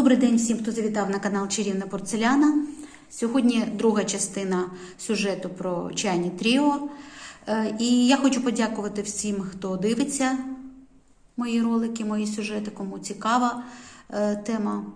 Добрий день всім, хто завітав на канал Чарівна Порцеляна. Сьогодні друга частина сюжету про чайні тріо. Е, І я хочу подякувати всім, хто дивиться мої ролики, мої сюжети, кому цікава е, тема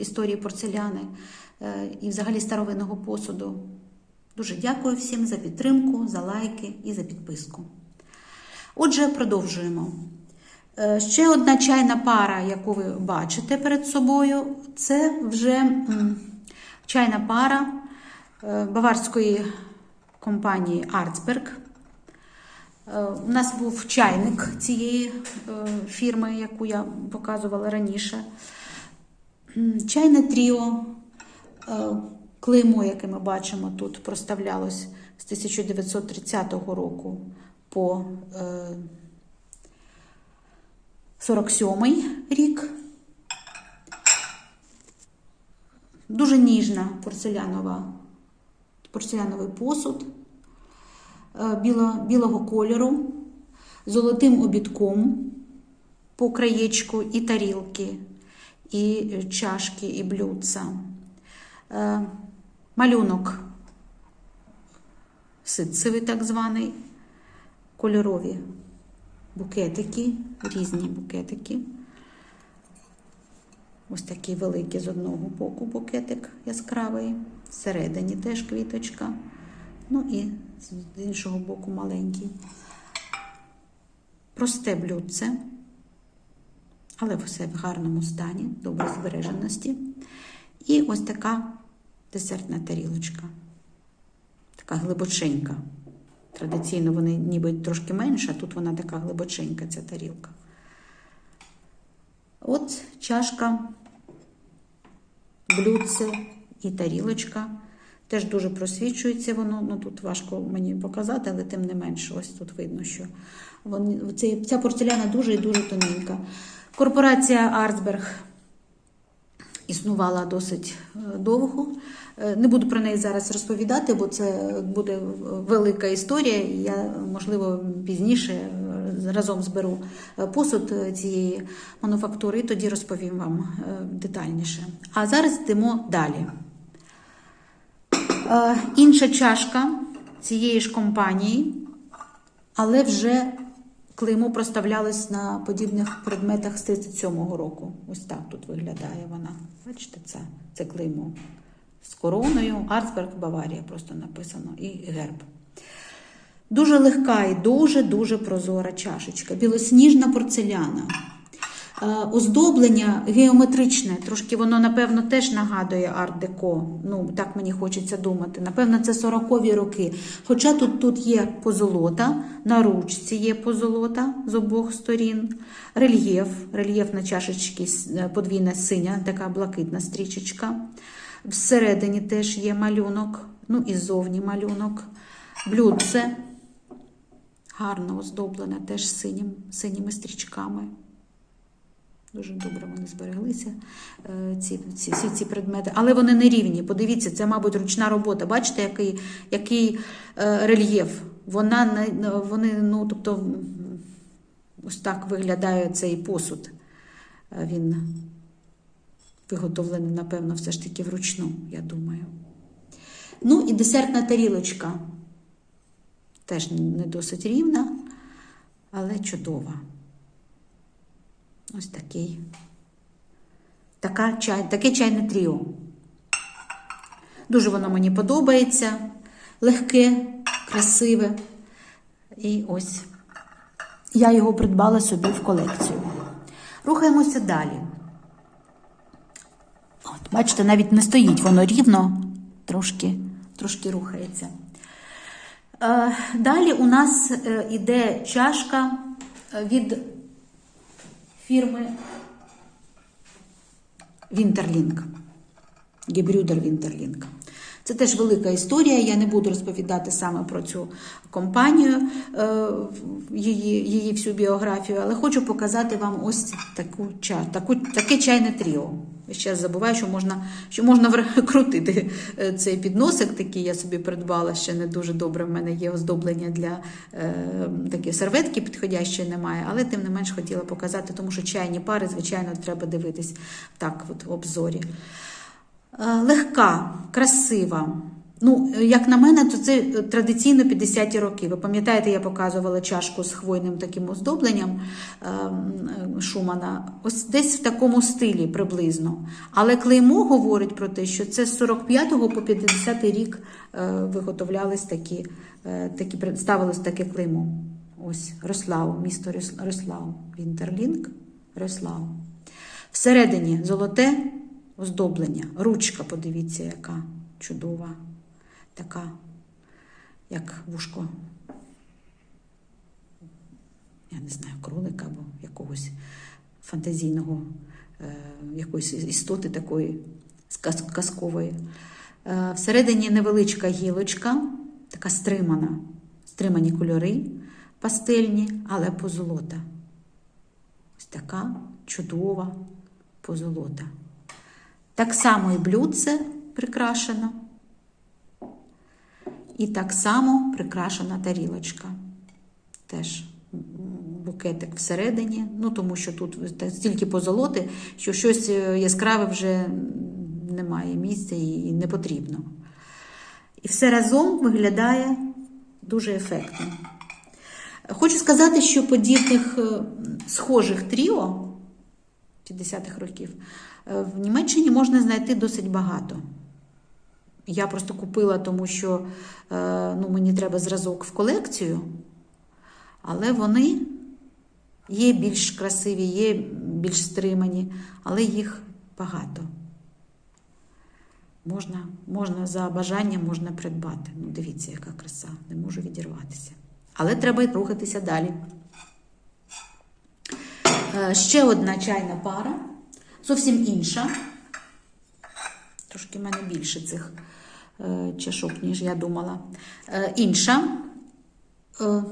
історії порцеляни е, і взагалі старовинного посуду. Дуже дякую всім за підтримку, за лайки і за підписку. Отже, продовжуємо. Е, Ще одна чайна пара, яку ви бачите перед собою, це вже чайна пара е, баварської компанії Арцберг. Е, У нас був чайник цієї фірми, яку я показувала раніше. Чайне тріо, клеймо, яке ми бачимо тут, проставлялось з 1930 року по е, 47 рік. Дуже ніжна порцелянова, порцеляновий посуд е, біло, білого кольору, золотим обідком по краєчку і тарілки, і чашки, і блюдца. Е, Малюнок ситцевий так званий, кольорові букетики, різні букетики. Ось такий великий з одного боку букетик яскравий, всередині теж квіточка, ну і з іншого боку маленький. Просте блюдце, але все в гарному стані, добре збереженості. І ось така десертна тарілочка, така глибоченька. Традиційно вони ніби трошки менша, тут вона така глибоченька, ця тарілка. От чашка, блюдце і тарілочка. Теж дуже просвічується воно. Ну тут важко мені показати, але тим не менше, ось тут видно, що вони, ця, ця порцеляна дуже і дуже тоненька. Корпорація Арцберг існувала досить е, довго. Е, Не буду про неї зараз розповідати, бо це буде велика історія. Я, можливо, пізніше е, разом зберу е, посуд цієї мануфактури і тоді розповім вам детальніше. А зараз йдемо далі. Інша чашка цієї ж компанії, але вже клеймо проставлялось на подібних предметах з 37-го року. Ось так тут виглядає вона. Бачите, це, це клеймо з короною, Арцберг, Баварія просто написано, і герб. Дуже легка і дуже-дуже прозора чашечка, білосніжна порцеляна. Е, Оздоблення геометричне, трошки воно, напевно, теж нагадує арт-деко. Ну, так мені хочеться думати. Напевно, це 40-ві роки. Хоча тут, тут є позолота, на ручці є позолота з обох сторін, рельєф, рельєф на чашечці с- подвійна синя, така блакитна стрічечка. Всередині теж є малюнок, ну і ззовні малюнок. Блюдце гарно оздоблене, теж синім, синіми стрічками. Дуже добре вони збереглися, е, ці, ці, всі ці предмети. Але вони не рівні. Подивіться, це, мабуть, ручна робота. Бачите, який, який е, рельєф? Вона не, вони, ну, тобто, ось так виглядає цей посуд. Е, Він виготовлений, напевно, все ж таки вручну, я думаю. Ну і десертна тарілочка. Теж не досить рівна, але чудова. Ось такий. Така чай, таке чайне тріо. Дуже воно мені подобається. Легке, красиве. І ось я його придбала собі в колекцію. Рухаємося далі. Бачите, навіть не стоїть воно рівно, трошки, трошки рухається. Е, Далі у нас е, іде чашка е, від фірми Вінтерлінг. Гебрюдер Вінтерлінг. Це теж велика історія. Я не буду розповідати саме про цю компанію, її, її всю біографію, але хочу показати вам ось таку, таку, таке чайне тріо. Ще забуваю, що можна, що можна крутити е, цей підносик, такий я собі придбала, ще не дуже добре. В мене є оздоблення для е, такі серветки підходящої немає, але тим не менш хотіла показати, тому що чайні пари, звичайно, треба дивитись так, от в обзорі. Е, Легка, красива. Ну, як на мене, то це е, традиційно 50-ті роки. Ви пам'ятаєте, я показувала чашку з хвойним таким оздобленням е, Шумана. Ось десь в такому стилі приблизно. Але клеймо говорить про те, що це з 45-го по 50 й рік е, виготовлялись такі, такі ставилось таке клеймо. Ось Рослау, місто Рос- Рослау. Вінтерлінг, Рослау. Всередині золоте оздоблення, ручка, подивіться, яка чудова, така, як вушко, я не знаю, кролика або якогось фантазійного, е, якоїсь істоти такої казкової. Е, всередині невеличка гілочка, така стримана, стримані кольори пастельні, але позолота. Ось така чудова позолота. Так само і блюдце прикрашено. І так само прикрашена тарілочка. Теж букетик всередині, ну тому що тут стільки позолоти, що щось е, яскраве вже немає місця і не потрібно. І все разом виглядає дуже ефектно. Хочу сказати, що подібних е, схожих тріо 50-х років е, в Німеччині можна знайти досить багато. Я просто купила, тому що е, ну, мені треба зразок в колекцію, але вони є більш красиві, є більш стримані, але їх багато. Можна, можна за бажанням можна придбати. Ну, дивіться, яка краса, не можу відірватися. Але треба й рухатися далі. Е, Ще одна чайна пара, зовсім інша. Трошки в мене більше цих е, чашок, ніж я думала. Е, Інша, е,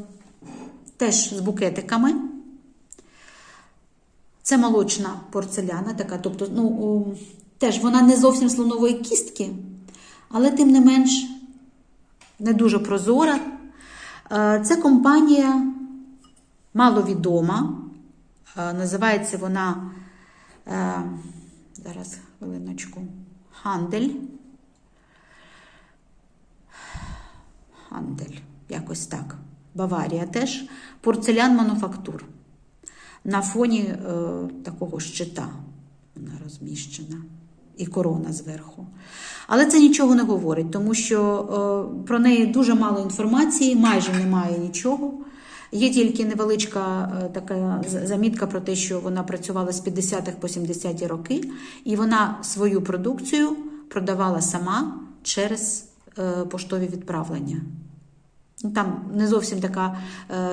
теж з букетиками. Це молочна порцеляна, така, тобто, ну, теж вона не зовсім слонової кістки, але тим не менш не дуже прозора. Це компанія маловідома. Називається вона зараз хвилиночку. Хандель. Хандель, якось так. Баварія теж. Порцелян мануфактур. На фоні е, такого щита вона розміщена. І корона зверху. Але це нічого не говорить, тому що е, про неї дуже мало інформації, майже немає нічого. Є тільки невеличка е, така замітка про те, що вона працювала з 50-х по 70-ті роки, і вона свою продукцію продавала сама через е, поштові відправлення. Там не зовсім така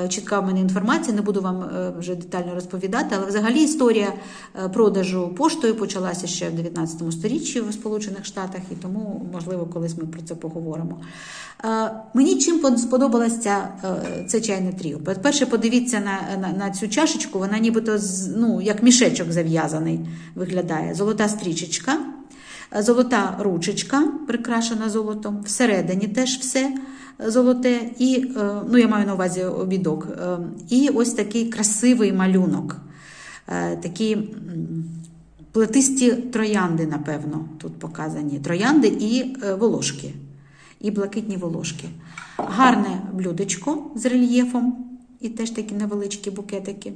е, чітка в мене інформація, не буду вам е, вже детально розповідати, але взагалі історія е, продажу поштою почалася ще в 19 сторіччі в Сполучених Штатах, і тому, можливо, колись ми про це поговоримо. Мені чим под- сподобалося ця, е, це чайне тріо. Перше, подивіться на, на, на цю чашечку, вона нібито ну, як мішечок зав'язаний виглядає. Золота стрічечка. Золота ручечка, прикрашена золотом, всередині теж все золоте, і, е, ну, я маю на увазі обідок, е, і ось такий красивий малюнок. Е, Такі плетисті троянди, напевно, тут показані. Троянди і волошки, і блакитні волошки. Гарне блюдечко з рельєфом, і теж такі невеличкі букетики.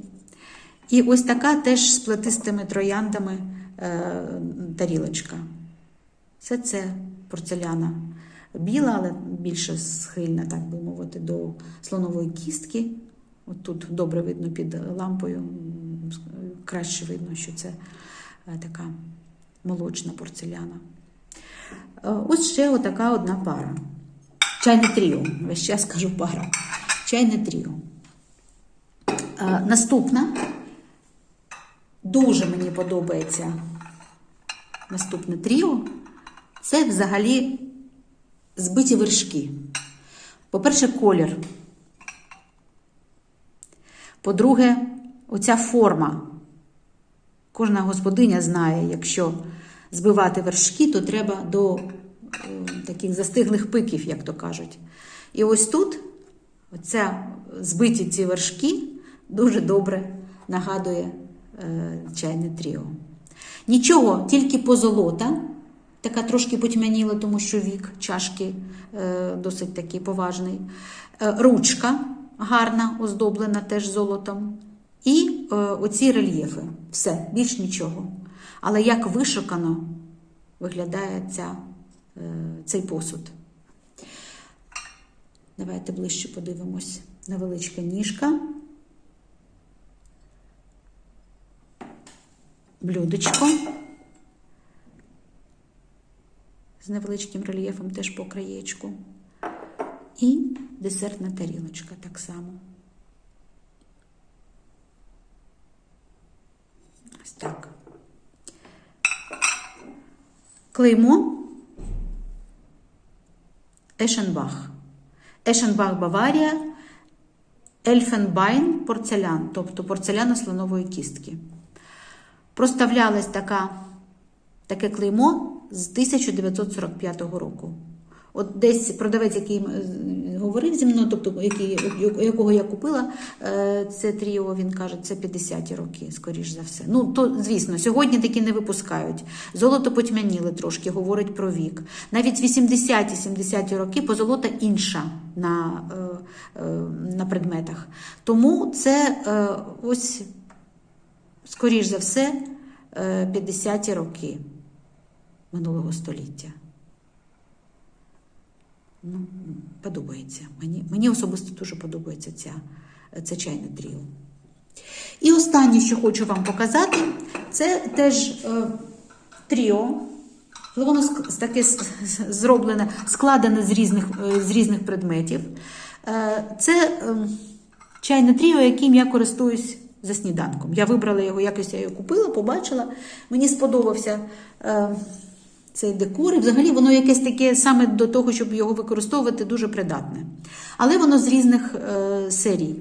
І ось така теж з плетистими трояндами тарілочка. Все це порцеляна біла, але більше схильна, так би мовити, до слонової кістки. От тут добре видно під лампою, краще видно, що це е, така молочна порцеляна. Е, Ось ще отака одна пара. Чайне тріо. Весь час кажу пара. Чайне тріо. Е, Наступна. Дуже мені подобається наступне тріо. Це взагалі збиті вершки. По-перше, колір. По-друге, оця форма. Кожна господиня знає, якщо збивати вершки, то треба до е, таких застиглих пиків, як то кажуть. І ось тут оця збиті ці вершки дуже добре нагадує е, чайне тріо. Нічого, тільки позолота, така трошки потьмяніла, тому що вік чашки е, досить такий поважний. Е, ручка гарна, оздоблена теж золотом. І е, оці рельєфи. Все, більш нічого. Але як вишукано виглядає ця, цей посуд. Давайте ближче подивимось. Невеличка ніжка. Блюдечко. З невеличким рельєфом теж по краєчку. І десертна тарілочка так само. Ось так. Клеймо Ешенбах. Ешенбах Баварія, Ельфенбайн порцелян, тобто порцеляна слонової кістки. Проставлялась така, таке клеймо з 1945 року. От десь продавець, який е, говорив зі мною, тобто який, якого я купила е, це тріо, він каже, це 50-ті роки, скоріш за все. Ну, то, звісно, сьогодні такі не випускають. Золото потьмяніли трошки, говорить про вік. Навіть 80-ті, 70-ті роки позолота інша на, е, на предметах. Тому це ось, скоріш за все, е, 50-ті роки минулого століття. Ну, подобається. Мені, мені особисто дуже подобається ця, це чайне тріо. І останнє, що хочу вам показати, це теж е, тріо. Воно таке зроблене, складене з різних, е, з різних предметів. Е, це е, чайне тріо, яким я користуюсь за сніданком. Я вибрала його, якось я його купила, побачила. Мені сподобався. Е, цей декор, і взагалі воно якесь таке саме до того, щоб його використовувати, дуже придатне. Але воно з різних е, серій.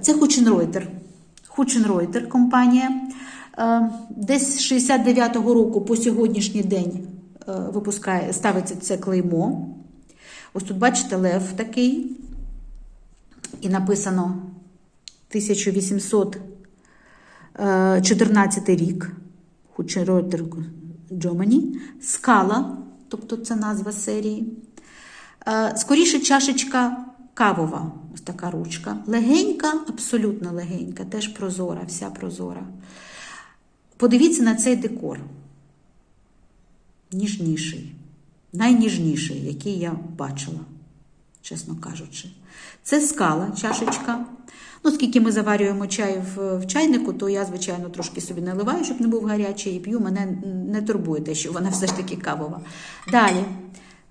Це Хученройтер. Хученройтер компанія. Е, десь з 69-го року по сьогоднішній день е, випускає, ставиться це клеймо. Ось тут, бачите, лев такий. І написано 1814 рік. Хученройтер Джомані, скала, тобто це назва серії. Е, Скоріше чашечка кавова, ось така ручка. Легенька, абсолютно легенька, теж прозора, вся прозора. Подивіться на цей декор. Ніжніший, найніжніший, який я бачила, чесно кажучи. Це скала, чашечка. Ну, скільки ми заварюємо чай в, в чайнику, то я, звичайно, трошки собі наливаю, щоб не був гарячий, і п'ю. Мене не турбує те, що вона все ж таки кавова. Далі,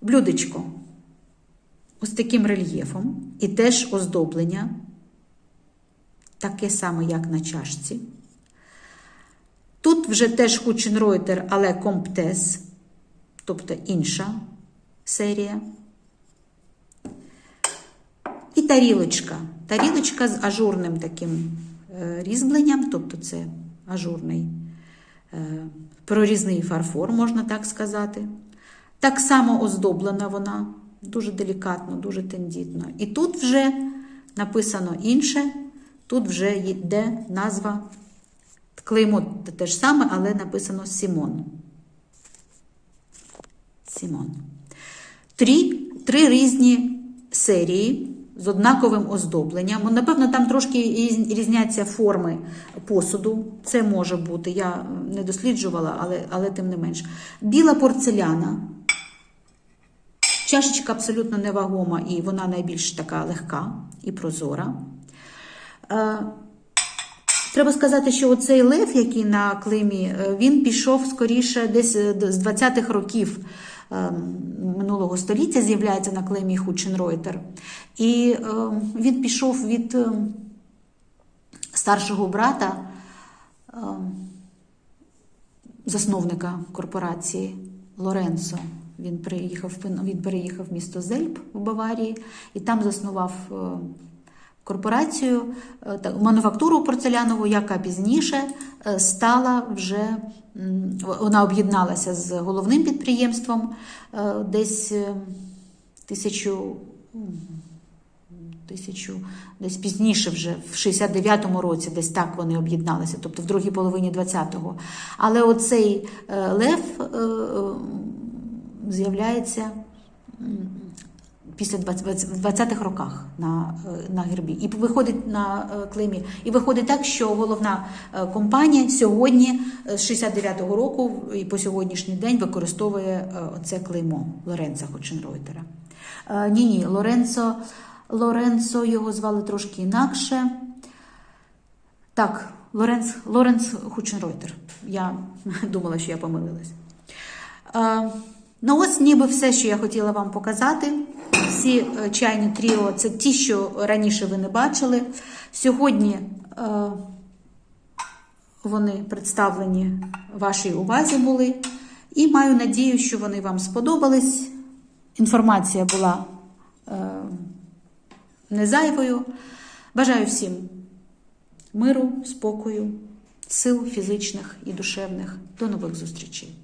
блюдечко. Ось таким рельєфом. І теж оздоблення. Таке саме, як на чашці. Тут вже теж Хученройтер, але Комптес, тобто інша серія. І тарілочка. Тарілочка з ажурним таким е, різьбленням, тобто це ажурний е, прорізний фарфор, можна так сказати. Так само оздоблена вона, дуже делікатно, дуже тендітно. І тут вже написано інше, тут вже йде назва клеймо те ж саме, але написано Сімон. Сімон. Три, три різні серії з однаковим оздобленням. Напевно, там трошки різняться форми посуду. Це може бути. Я не досліджувала, але, але тим не менш. Біла порцеляна. Чашечка абсолютно невагома, і вона найбільш така легка і прозора. Е, Треба сказати, що оцей лев, який на клеймі, е, він пішов скоріше десь е, з 20-х років минулого століття, з'являється на клеймі Хученройтер. І е, він пішов від е, старшого брата, засновника корпорації Лоренцо. Він приїхав, він переїхав в місто Зельб в Баварії і там заснував корпорацію, е, мануфактуру порцелянову, яка пізніше е, стала вже вона об'єдналася з головним підприємством е, десь тисячу. Тисячу десь пізніше, вже в 69-му році, десь так вони об'єдналися, тобто в другій половині 20-го. Але оцей лев з'являється після 20 в 20-х роках на, е, на гербі. І виходить на е, клеймі. І виходить так, що головна е, компанія сьогодні з 69-го року і по сьогоднішній день використовує е, оце клеймо Лоренца Хоченройтера. Ні, ні, Лоренцо, Лоренцо його звали трошки інакше. Так, Лоренц, Лоренц Хученройтер. Я думала, що я помилилась. Ну, ось ніби все, що я хотіла вам показати. Всі е, чайні тріо це ті, що раніше ви не бачили. Сьогодні е, вони представлені вашій увазі були. І маю надію, що вони вам сподобались. Інформація була е, не зайвою. Бажаю всім миру, спокою, сил фізичних і душевних. До нових зустрічей!